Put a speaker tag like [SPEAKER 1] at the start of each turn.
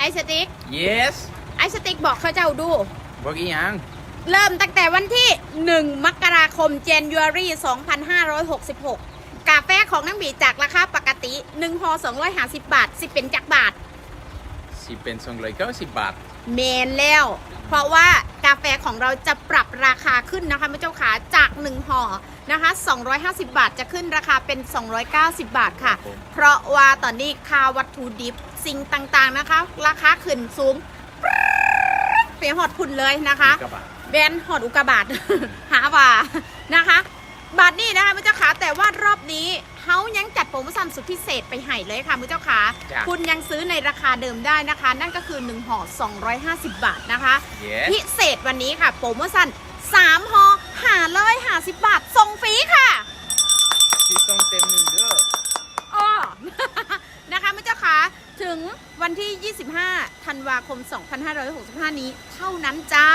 [SPEAKER 1] ไอสติ๊ก
[SPEAKER 2] yes
[SPEAKER 1] ไอสติ๊กบอกเขาเจ้าดู
[SPEAKER 2] บอกอีหยัง
[SPEAKER 1] เริ่มตั้งแต่วันที่ 1 มกราคม January 2566 กาแฟของน้ำบีจากราคาปกติ1ห่อ250 บาทสิเป็นจักบาท
[SPEAKER 2] สิเป็นสองร้อยเก้าสิบบาท
[SPEAKER 1] เมนแล้ว เพราะว่ากาแฟของเราจะปรับราคาขึ้นนะคะพระเจ้าขาจาก 1ห่อนะคะ 250 บาทจะขึ้นราคาเป็น 290 บาทค่ะ
[SPEAKER 2] ครับผม
[SPEAKER 1] เพราะว่าตอนนี้ค่าวัตถุดิบสิ่งต่างๆนะคะ ราคาขึ้นสูงปรี๊ดเปลี่ยนหอดพุ่นเลยนะคะ
[SPEAKER 2] กระบะ
[SPEAKER 1] แบรนด์หอดอุกกาบาทหาว่านะคะบาทนี้นะคะมือเจ้าขา แต่ว่ารอบนี้เขายังจัดโปรโมชั่นสุดพิเศษไปให้เลยค่ะมือเจ้าขา
[SPEAKER 2] จ้ะ
[SPEAKER 1] คุณยังซื้อในราคาเดิมได้นะคะ นั่นก็คือ 1ห่อ250 บาทนะคะ
[SPEAKER 2] yes
[SPEAKER 1] พิเศษวันนี้ค่ะ โปรโมชั่น3ห่อ550 บาทส่งฟรีค่ะ
[SPEAKER 2] ที่ต้องเต็มหนึ่งเด้อ
[SPEAKER 1] อ้อ นะคะมือเจ้าขาถึงวันที่ 25 ธันวาคม 2565 นี้เท่านั้นจ้า